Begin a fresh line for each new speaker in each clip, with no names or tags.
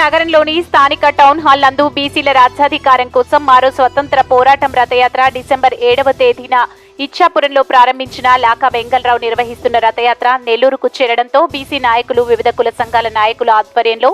నగరంలోని స్థానిక town hall నందు బీసీల రాజ్యాధికారం కోసం మరో స్వతంత్ర పోరాటం రథయాత్ర డిసెంబర్ ఏడవ తేదీన ఇచ్చాపురంలో ప్రారంభించిన లాకా వెంగళరావు నిర్వహిస్తున్న రథయాత్ర నెల్లూరుకు చేరడంతో బీసీ నాయకులు వివిధ కుల సంఘాల నాయకుల ఆధ్వర్యంలో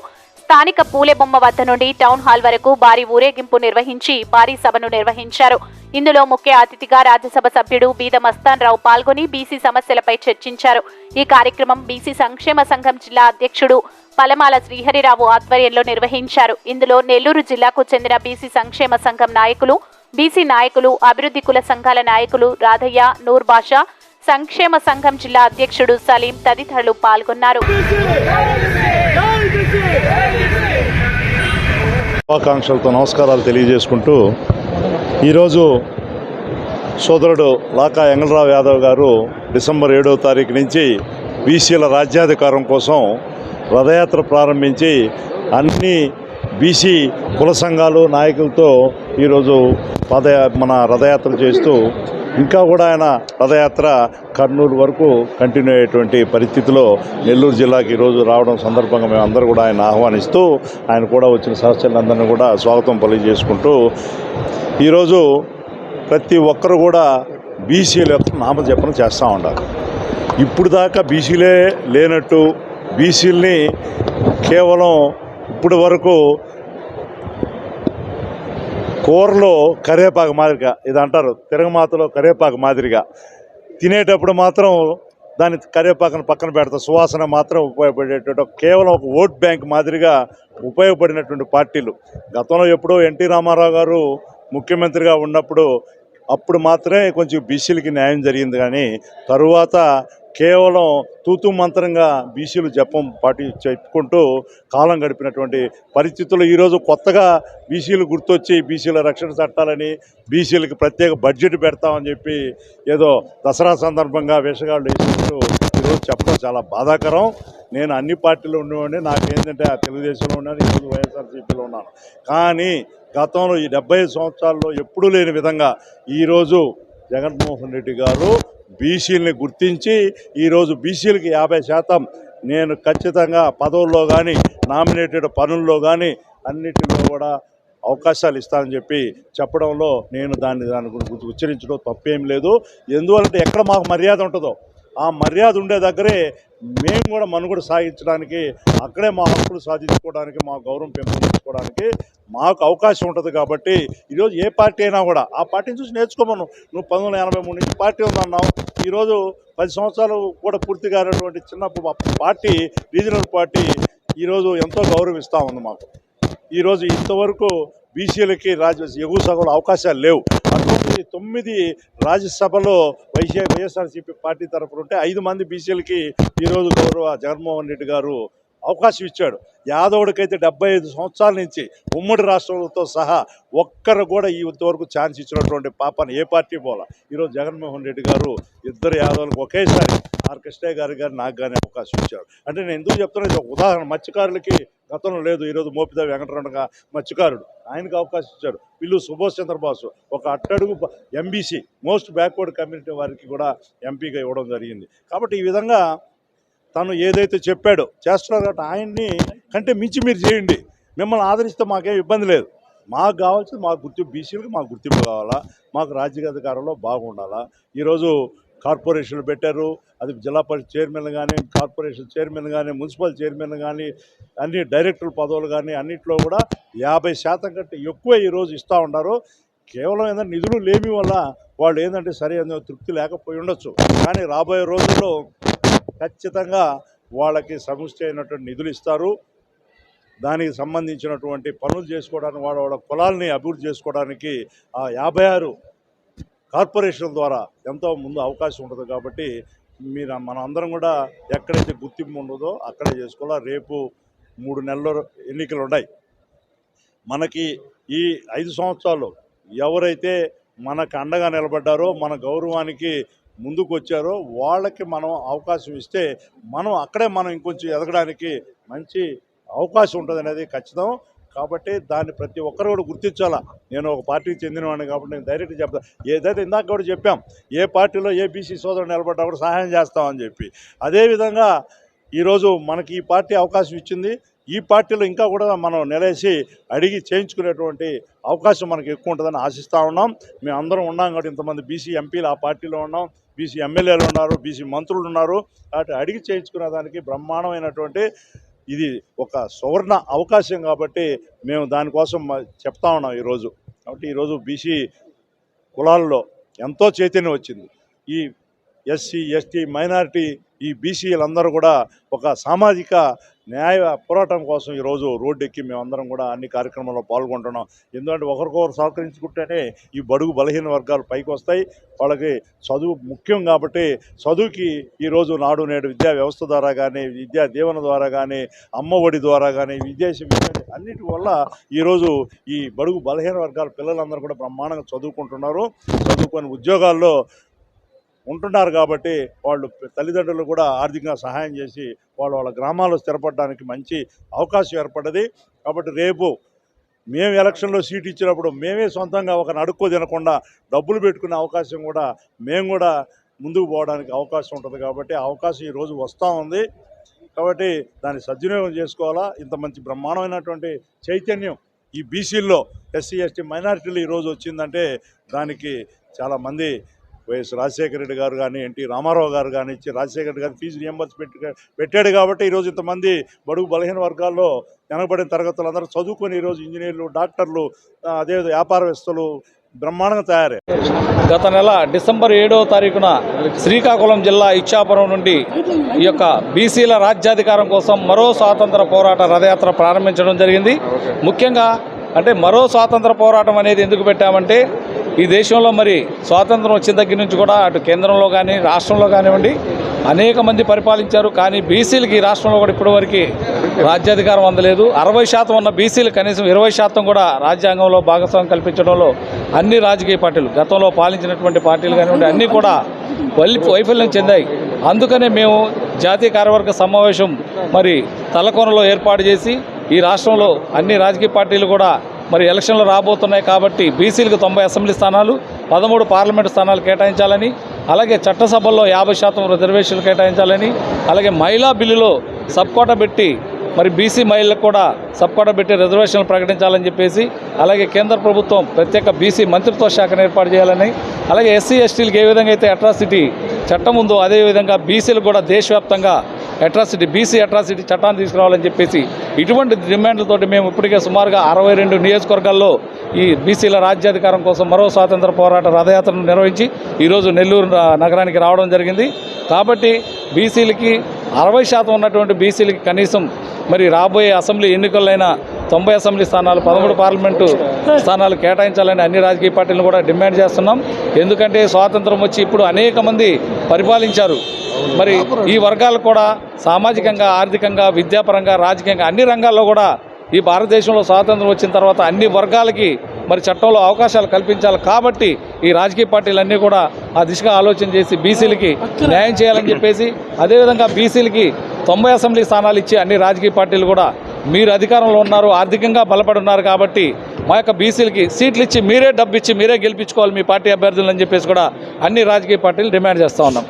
స్థానిక పూలెబొమ్మ వద్ద నుండి టౌన్ హాల్ వరకు భారీ ఊరేగింపు నిర్వహించి భారీ సభను నిర్వహించారు ఇందులో ముఖ్య అతిథిగా రాజ్యసభ సభ్యుడు బీద మస్తాన్ రావు పాల్గొని బీసీ సమస్యలపై చర్చించారు ఈ కార్యక్రమం బీసీ సంక్షేమ సంఘం జిల్లా అధ్యక్షుడు పలమాల శ్రీహరిరావు ఆధ్వర్యంలో నిర్వహించారు ఇందులో నెల్లూరు జిల్లాకు చెందిన బీసీ సంక్షేమ సంఘం నాయకులు బీసీ నాయకులు అభివృద్ధి కుల సంఘాల నాయకులు రాధయ్య నూర్ బాషా సంక్షేమ సంఘం జిల్లా అధ్యక్షుడు సలీం తదితరులు పాల్గొన్నారు
శుభాకాంక్షలతో నమస్కారాలు తెలియజేసుకుంటూ ఈరోజు సోదరుడు లాకా ఎంగళరావు యాదవ్ గారు డిసెంబర్ ఏడవ తారీఖు నుంచి బీసీల రాజ్యాధికారం కోసం రథయాత్ర ప్రారంభించి అన్ని బీసీ కుల సంఘాలు నాయకులతో ఈరోజు పద మన రథయాత్ర చేస్తూ ఇంకా కూడా ఆయన రథయాత్ర కర్నూలు వరకు కంటిన్యూ అయ్యేటువంటి పరిస్థితిలో నెల్లూరు జిల్లాకి ఈరోజు రావడం సందర్భంగా మేము అందరూ కూడా ఆయన ఆహ్వానిస్తూ ఆయన కూడా వచ్చిన సహచరులందరినీ కూడా స్వాగతం తెలియజేసుకుంటూ ఈరోజు ప్రతి ఒక్కరు కూడా బీసీల యొక్క నామజపనం చేస్తూ ఉండాలి. ఇప్పుడు దాకా బీసీలే లేనట్టు బీసీలని కేవలం ఇప్పటి వరకు కూరలో కరివేపాకు మాదిరిగా ఇది అంటారు తిరగమాతలో కరివేపాకు మాదిరిగా. తినేటప్పుడు మాత్రం దాని కరివేపాకును పక్కన పెడతాం సువాసన మాత్రం ఉపయోగపడేటువంటి కేవలం ఒక ఓట్ బ్యాంక్ మాదిరిగా ఉపయోగపడినటువంటి పార్టీలు. గతంలో ఎప్పుడో ఎన్టీ రామారావు గారు ముఖ్యమంత్రిగా ఉన్నప్పుడు అప్పుడు మాత్రమే కొంచెం బీసీలకి న్యాయం జరిగింది కానీ తరువాత కేవలం తూతు మంత్రంగా బీసీలు జపం పాటి చెప్పుకుంటూ కాలం గడిపినటువంటి పరిస్థితుల్లో ఈరోజు కొత్తగా బీసీలు గుర్తొచ్చి బీసీల రక్షణ చట్టాలని బీసీలకు ప్రత్యేక బడ్జెట్ పెడతామని చెప్పి ఏదో దసరా సందర్భంగా వేషగాళ్ళు వేసినట్టు ఈరోజు చెప్పడం చాలా బాధాకరం. నేను అన్ని పార్టీలు ఉండేవాడిని నాకేంటంటే ఆ తెలుగుదేశంలో ఉన్నాను ఈరోజు వైఎస్ఆర్సీపీలో ఉన్నాను. కానీ గతంలో ఈ డెబ్బై సంవత్సరాల్లో ఎప్పుడూ లేని విధంగా ఈరోజు జగన్మోహన్ రెడ్డి గారు బీసీలని గుర్తించి ఈరోజు బీసీలకి యాభై శాతం నేను ఖచ్చితంగా పదవుల్లో కానీ నామినేటెడ్ పనుల్లో కానీ అన్నిటిలో కూడా అవకాశాలు ఇస్తానని చెప్పి చెప్పడంలో నేను దాన్ని దాని గురించి ఉచ్చరించడం తప్పేం లేదు. ఎందువలంటే ఎక్కడ మాకు మర్యాద ఉంటుందో ఆ మర్యాద ఉండే దగ్గరే మేము కూడా మనుగడ సాగించడానికి అక్కడే మా హక్కులు సాధించుకోవడానికి మా గౌరవం పెంపొందించుకోవడానికి మాకు అవకాశం ఉంటుంది కాబట్టి ఈరోజు ఏ పార్టీ అయినా కూడా ఆ పార్టీని చూసి నేర్చుకోమను. నువ్వు పంతొమ్మిది ఎనభై మూడు నుంచి పార్టీ ఉందన్నావు. ఈరోజు పది సంవత్సరాలు కూడా పూర్తి కానటువంటి చిన్న పార్టీ రీజనల్ పార్టీ ఈరోజు ఎంతో గౌరవిస్తూ ఉంది మాకు. ఈరోజు ఇంతవరకు బీసీలకి రాజ్య ఎగువ సగలు అవకాశాలు లేవు. పంతొమ్మిది తొమ్మిది రాజ్యసభలో వైసీ వైఎస్ఆర్సీపీ పార్టీ తరఫున ఉంటే ఐదు మంది బీసీలకి ఈరోజు గౌరవ జగన్మోహన్ రెడ్డి గారు అవకాశం ఇచ్చాడు. యాదవుడికైతే డెబ్బై ఐదు సంవత్సరాల నుంచి ఉమ్మడి రాష్ట్రాలతో సహా ఒక్కరు కూడా ఈ ఇంతవరకు ఛాన్స్ ఇచ్చినటువంటి పాపని ఏ పార్టీ పోలా. ఈరోజు జగన్మోహన్ రెడ్డి గారు ఇద్దరు యాదవులకు ఒకేసారి ఆర్ కృష్ణయ్య గారి గారు నాకు కానీ అవకాశం ఇచ్చారు. అంటే నేను ఎందుకు చెప్తున్నా ఇది ఒక ఉదాహరణ. మత్స్యకారులకి గతంలో లేదు. ఈరోజు మోపిదా వెంకటరమణగా మత్స్యకారుడు. ఆయనకు అవకాశం ఇచ్చాడు. వీళ్ళు సుభాష్ చంద్రబాసు ఒక అట్టడుగు ఎంబీసీ మోస్ట్ బ్యాక్వర్డ్ కమ్యూనిటీ వారికి కూడా ఎంపీగా ఇవ్వడం జరిగింది. కాబట్టి ఈ విధంగా తను ఏదైతే చెప్పాడో చేస్తున్నారు కాబట్టి ఆయన్ని కంటే మించి మీరు చేయండి. మిమ్మల్ని ఆదరిస్తే మాకేం ఇబ్బంది లేదు. మాకు కావాల్సింది మాకు గుర్తింపు బీసీలకు మాకు గుర్తింపు కావాలా? మాకు రాజ్యాధికారంలో బాగుండాలా? ఈరోజు కార్పొరేషన్లు పెట్టారు. అది జిల్లా పరిషత్ చైర్మన్ కానీ కార్పొరేషన్ చైర్మన్ కానీ మున్సిపల్ చైర్మన్ కానీ అన్ని డైరెక్టర్ పదవులు కానీ అన్నింటిలో కూడా యాభై శాతం కంటే ఎక్కువ ఈరోజు ఇస్తూ ఉన్నారు. కేవలం ఏంటంటే నిధులు లేమి వల్ల వాళ్ళు ఏంటంటే సరైన తృప్తి లేకపోయి ఉండొచ్చు. కానీ రాబోయే రోజుల్లో ఖచ్చితంగా వాళ్ళకి సముష్టి అయినటువంటి నిధులు ఇస్తారు. దానికి సంబంధించినటువంటి పనులు చేసుకోవడానికి వాళ్ళ వాళ్ళ పొలాల్ని అభివృద్ధి చేసుకోవడానికి ఆ యాభై ఆరు కార్పొరేషన్ ద్వారా ఎంతో ముందు అవకాశం ఉంటుంది కాబట్టి మీరు మన అందరం కూడా ఎక్కడైతే గుర్తింపు ఉండదో అక్కడే చేసుకోవాలా. రేపు మూడు నెలలు ఎన్నికలు ఉన్నాయి. మనకి ఈ ఐదు సంవత్సరాలు ఎవరైతే మనకు అండగా నిలబడ్డారో మన గౌరవానికి ముందుకు వచ్చారో వాళ్ళకి మనం అవకాశం ఇస్తే మనం అక్కడే మనం ఇంకొంచెం ఎదగడానికి మంచి అవకాశం ఉంటుంది అనేది ఖచ్చితం. కాబట్టి దాన్ని ప్రతి ఒక్కరు కూడా గుర్తించాలా? నేను ఒక పార్టీకి చెందినవాడిని కాబట్టి నేను డైరెక్ట్గా చెప్తాను ఏదైతే ఇందాక కూడా చెప్పాం ఏ పార్టీలో ఏ బీసీ సోదరుడు నిలబడ్డా కూడా సహాయం చేస్తామని చెప్పి. అదేవిధంగా ఈరోజు మనకి ఈ పార్టీ అవకాశం ఇచ్చింది. ఈ పార్టీలో ఇంకా కూడా మనం నిలేసి అడిగి చేయించుకునేటువంటి అవకాశం మనకు ఎక్కువ ఉంటుందని ఆశిస్తూ ఉన్నాం. మేము అందరం ఉన్నాం కాబట్టి ఇంతమంది బీసీ ఎంపీలు ఆ పార్టీలో ఉన్నాం. బీసీ ఎమ్మెల్యేలు ఉన్నారు బీసీ మంత్రులు ఉన్నారు. కాబట్టి అడిగి చేయించుకునే దానికి బ్రహ్మాండమైనటువంటి ఇది ఒక సువర్ణ అవకాశం కాబట్టి మేము దానికోసం చెప్తా ఉన్నాం ఈరోజు. కాబట్టి ఈరోజు బీసీ కులాల్లో ఎంతో చైతన్యం వచ్చింది. ఈ ఎస్సీ ఎస్టీ మైనారిటీ ఈ బీసీలందరూ కూడా ఒక సామాజిక న్యాయ పోరాటం కోసం ఈరోజు రోడ్డు ఎక్కి మేమందరం కూడా అన్ని కార్యక్రమాల్లో పాల్గొంటున్నాం. ఎందుకంటే ఒకరికొకరు సహకరించుకుంటేనే ఈ బడుగు బలహీన వర్గాలు పైకి వస్తాయి. వాళ్ళకి చదువు ముఖ్యం కాబట్టి చదువుకి ఈరోజు నాడు నేడు విద్యా వ్యవస్థ ద్వారా కానీ విద్యా దీవెన ద్వారా కానీ అమ్మ ఒడి ద్వారా కానీ విదేశీ విద్య అన్నిటి వల్ల ఈరోజు ఈ బడుగు బలహీన వర్గాల పిల్లలందరూ కూడా బ్రహ్మాండంగా చదువుకుంటున్నారు. చదువుకొని ఉద్యోగాల్లో ఉంటున్నారు కాబట్టి వాళ్ళు తల్లిదండ్రులు కూడా ఆర్థికంగా సహాయం చేసి వాళ్ళు వాళ్ళ గ్రామాల్లో స్థిరపడడానికి మంచి అవకాశం ఏర్పడ్డది. కాబట్టి రేపు మేము ఎలక్షన్లో సీట్ ఇచ్చినప్పుడు మేమే సొంతంగా ఒక నడుక్కో తినకుండా డబ్బులు పెట్టుకునే అవకాశం కూడా మేము కూడా ముందుకు పోవడానికి అవకాశం ఉంటుంది కాబట్టి అవకాశం ఈరోజు వస్తూ ఉంది. కాబట్టి దాన్ని సద్వినియోగం చేసుకోవాలా? ఇంత మంచి బ్రహ్మాండమైనటువంటి చైతన్యం ఈ బీసీల్లో ఎస్సీ ఎస్టీ మైనారిటీలు ఈరోజు వచ్చిందంటే దానికి చాలామంది వైఎస్ రాజశేఖర రెడ్డి గారు కానీ ఎన్టీ రామారావు గారు కానీ ఇచ్చి రాజశేఖర రెడ్డి గారు ఫీజు రియంబర్స్ పెట్టి పెట్టాడు కాబట్టి ఈరోజు ఇంతమంది బడుగు బలహీన వర్గాల్లో వెనకబడిన తరగతులు అందరూ చదువుకొని ఈరోజు ఇంజనీర్లు డాక్టర్లు అదే వ్యాపారవేత్తలు బ్రహ్మాండంగా తయారయ్యారు
గత నెల డిసెంబర్ ఏడవ తారీఖున శ్రీకాకుళం జిల్లా ఇచ్చాపురం నుండి ఈ యొక్క బీసీల రాజ్యాధికారం కోసం మరో స్వాతంత్ర పోరాట రథయాత్ర ప్రారంభించడం జరిగింది. ముఖ్యంగా అంటే మరో స్వాతంత్ర పోరాటం అనేది ఎందుకు పెట్టామంటే ఈ దేశంలో మరి స్వాతంత్రం వచ్చిన దగ్గర నుంచి కూడా అటు కేంద్రంలో కానీ రాష్ట్రంలో కానివ్వండి అనేక మంది పరిపాలించారు. కానీ బీసీలకి ఈ రాష్ట్రంలో కూడా ఇప్పటివరకు రాజ్యాధికారం అందలేదు. అరవై శాతం ఉన్న బీసీలు కనీసం ఇరవై శాతం కూడా రాజ్యాంగంలో భాగస్వామ్యం కల్పించడంలో అన్ని రాజకీయ పార్టీలు గతంలో పాలించినటువంటి పార్టీలు కానివ్వండి అన్నీ కూడా వల్లి వైఫల్యం చెందాయి. అందుకనే మేము జాతీయ కార్యవర్గ సమావేశం మరి తలకోనలో ఏర్పాటు చేసి ఈ రాష్ట్రంలో అన్ని రాజకీయ పార్టీలు కూడా మరి ఎలక్షన్లు రాబోతున్నాయి కాబట్టి బీసీలకు తొంభై అసెంబ్లీ స్థానాలు పదమూడు పార్లమెంటు స్థానాలు కేటాయించాలని అలాగే చట్టసభల్లో యాభై శాతం రిజర్వేషన్లు కేటాయించాలని అలాగే మహిళా బిల్లులో సబ్కోట పెట్టి మరి బీసీ మహిళలకు కూడా సబ్కోట పెట్టి రిజర్వేషన్లు ప్రకటించాలని చెప్పేసి అలాగే కేంద్ర ప్రభుత్వం ప్రత్యేక బీసీ మంత్రిత్వ శాఖను ఏర్పాటు చేయాలని అలాగే ఎస్సీ ఎస్టీలకు ఏ విధంగా అయితే అట్రాసిటీ చట్టం ఉందో అదేవిధంగా బీసీలు కూడా దేశవ్యాప్తంగా అట్రాసిటీ బీసీ అట్రాసిటీ చట్టాన్ని తీసుకురావాలని చెప్పేసి ఇటువంటి డిమాండ్లతోటి మేము ఇప్పటికే సుమారుగా అరవై రెండు నియోజకవర్గాల్లో ఈ బీసీల రాజ్యాధికారం కోసం మరో స్వాతంత్ర పోరాట రథయాత్రను నిర్వహించి ఈరోజు నెల్లూరు నగరానికి రావడం జరిగింది. కాబట్టి బీసీలకి అరవై శాతం ఉన్నటువంటి బీసీలకి కనీసం మరి రాబోయే అసెంబ్లీ ఎన్నికలైన తొంభై అసెంబ్లీ స్థానాలు పదమూడు పార్లమెంటు స్థానాలు కేటాయించాలని అన్ని రాజకీయ పార్టీలను కూడా డిమాండ్ చేస్తున్నాం. ఎందుకంటే స్వాతంత్రం వచ్చి ఇప్పుడు అనేక మంది పరిపాలించారు. మరి ఈ వర్గాలు కూడా సామాజికంగా ఆర్థికంగా విద్యాపరంగా రాజకీయంగా అన్ని రంగాల్లో కూడా ఈ భారతదేశంలో స్వాతంత్రం వచ్చిన తర్వాత అన్ని వర్గాలకి మరి చట్టంలో అవకాశాలు కల్పించాలి. కాబట్టి ఈ రాజకీయ పార్టీలన్నీ కూడా ఆ దిశగా ఆలోచన చేసి బీసీలకి న్యాయం చేయాలని చెప్పేసి అదేవిధంగా బీసీలకి తొంభై అసెంబ్లీ స్థానాలు ఇచ్చి అన్ని రాజకీయ పార్టీలు కూడా మీరు అధికారంలో ఉన్నారు ఆర్థికంగా బలపడి ఉన్నారు కాబట్టి మా యొక్క బీసీలకి సీట్లు ఇచ్చి మీరే డబ్బు ఇచ్చి మీరే గెలిపించుకోవాలి మీ పార్టీ అభ్యర్థులు అని చెప్పేసి కూడా అన్ని రాజకీయ పార్టీలు డిమాండ్ చేస్తూ ఉన్నాం.